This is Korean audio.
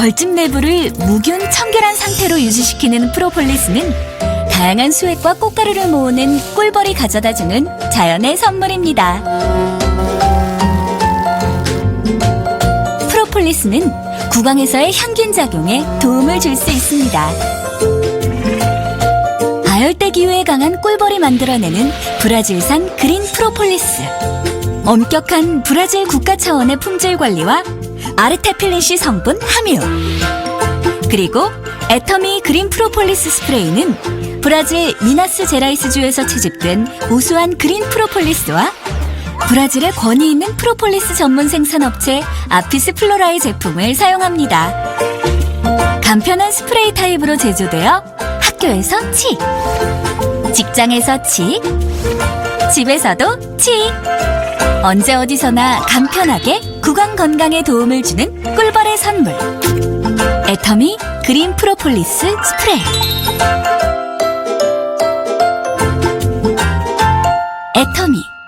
벌집 내부를 무균 청결한 상태로 유지시키는 프로폴리스는 다양한 수액과 꽃가루를 모으는 꿀벌이 가져다주는 자연의 선물입니다. 프로폴리스는 구강에서의 향균 작용에 도움을 줄 수 있습니다. 아열대 기후에 강한 꿀벌이 만들어내는 브라질산 그린 프로폴리스. 엄격한 브라질 국가 차원의 품질 관리와 아르테필린시 성분 함유. 그리고 애터미 그린 프로폴리스 스프레이는 브라질 미나스 제라이스주에서 채집된 우수한 그린 프로폴리스와 브라질의 권위 있는 프로폴리스 전문 생산업체 아피스 플로라의 제품을 사용합니다. 간편한 스프레이 타입으로 제조되어 학교에서 치, 직장에서 치, 집에서도 치. 언제 어디서나 간편하게 구강 건강에 도움을 주는 꿀벌의 선물. 애터미 그린 프로폴리스 스프레이. 애터미.